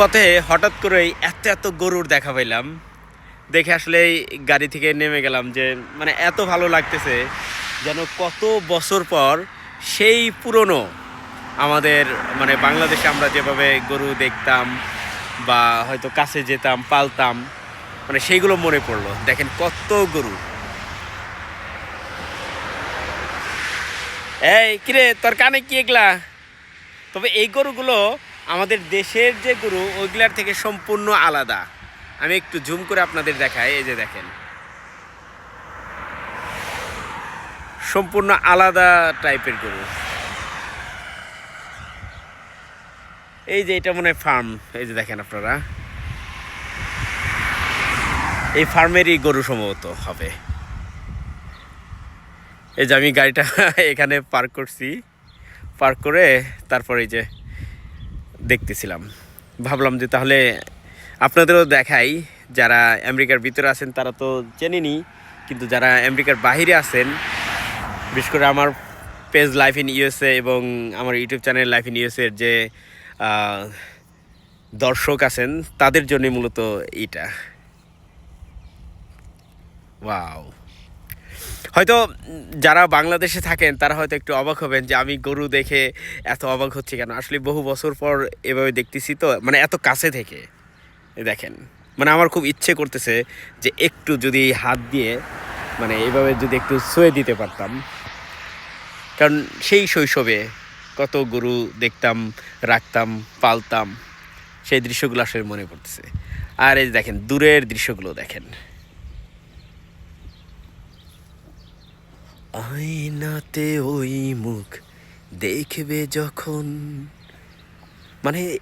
পথে হঠাৎ করেই এত এত গরুর দেখা পাইলাম। দেখে আসলে গাড়ি থেকে নেমে গেলাম যে মানে এত ভালো লাগতেছে যেন কত বছর পর সেই পুরনো আমাদের মানে বাংলাদেশে আমরা যেভাবে গরু দেখতাম বা হয়তো কাছে যেতাম, পালতাম মানে সেইগুলো মনে পড়ল। দেখেন কত গরু। এই, কিরে, তোর কানে কি এগুলা? তবে এই গরুগুলো আমাদের দেশের যে গরু, ওইগুলার থেকে সম্পূর্ণ আলাদা। আমি একটু জুম করে আপনাদের দেখাই, এই যে দেখেন। সম্পূর্ণ আলাদা টাইপের গরু। এই যে এটা মনে হয় ফার্ম এই যে দেখেন আপনারা। এই ফার্মেরই গরু সম্ভবত হবে। এই যে আমি গাড়িটা এখানে পার্ক করছি। পার্ক করে তারপরে এই যে দেখতেছিলাম। ভাবলাম যে তাহলে আপনাদেরও দেখাই, যারা আমেরিকার ভিতরে আছেন তারা তো চেনেনি কিন্তু যারা আমেরিকার বাইরে আছেন, বিশেষ করে আমার পেজ লাইফ ইন ইউএসএ এবং আমার ইউটিউব চ্যানেল লাইফ ইন ইউএসএর যে দর্শক আছেন, তাদের জন্য মূলত এটা ওয়াও। হয়তো যারা বাংলাদেশে থাকেন, তারা হয়তো একটু অবাক হবেন যে আমি গরু দেখে এত অবাক হচ্ছে কেন? আসলে বহু বছর পর এভাবে দেখতেছি তো মানে এত কাছে থেকে দেখেন। মানে আমার খুব ইচ্ছে করতেছে যে একটু যদি হাত দিয়ে মানে এভাবে যদি একটু ছুঁয়ে দিতে পারতাম। কারণ সেই শৈশবে কত গরু দেখতাম, রাখতাম, পালতাম, সেই দৃশ্যগুলো আসলে মনে পড়তেছে। আর এই দেখেন, দূরের দৃশ্যগুলো দেখেন। আয়নাতে ওই মুখ দেখবে যখন। মানে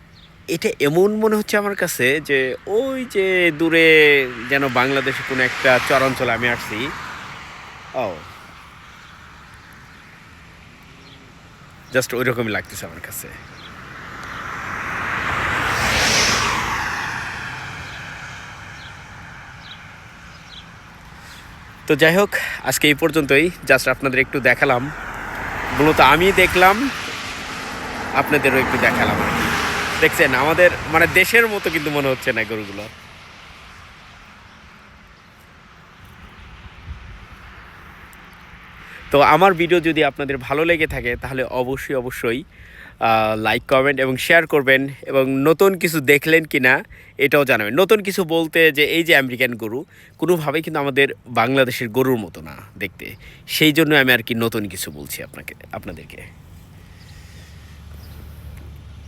এটা এমন মনে হচ্ছে আমার কাছে যে ওই যে দূরে যেন বাংলাদেশে কোনো একটা চরাঞ্চলে আমি আসছি। ও। জাস্ট ওই রকমই লাগতেছে আমার কাছে। তো যাই হোক, আজকে এই পর্যন্তই। জাস্ট আপনাদের একটু দেখালাম। মূলত আমি দেখলাম, আপনাদেরও একটু দেখালাম দেখছেন, আমাদের মানে দেশের মতো কিন্তু মনে হচ্ছে না গরুগুলো। তো আমার ভিডিও যদি আপনাদের ভালো লেগে থাকে, তাহলে অবশ্যই অবশ্যই লাইক কমেন্ট এবং শেয়ার করবেন এবং নতুন কিছু দেখলেন কি না এটাও জানাবেন। নতুন কিছু বলতে যে এই যে আমেরিকান গরু, কোনোভাবেই কিন্তু আমাদের বাংলাদেশের গরুর মতো না দেখতে। সেই জন্য আমি আর কি নতুন কিছু বলছি আপনাকে, আপনাদেরকে।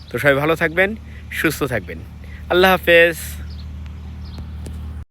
তো সবাই ভালো থাকবেন, সুস্থ থাকবেন। আল্লাহ হাফেজ।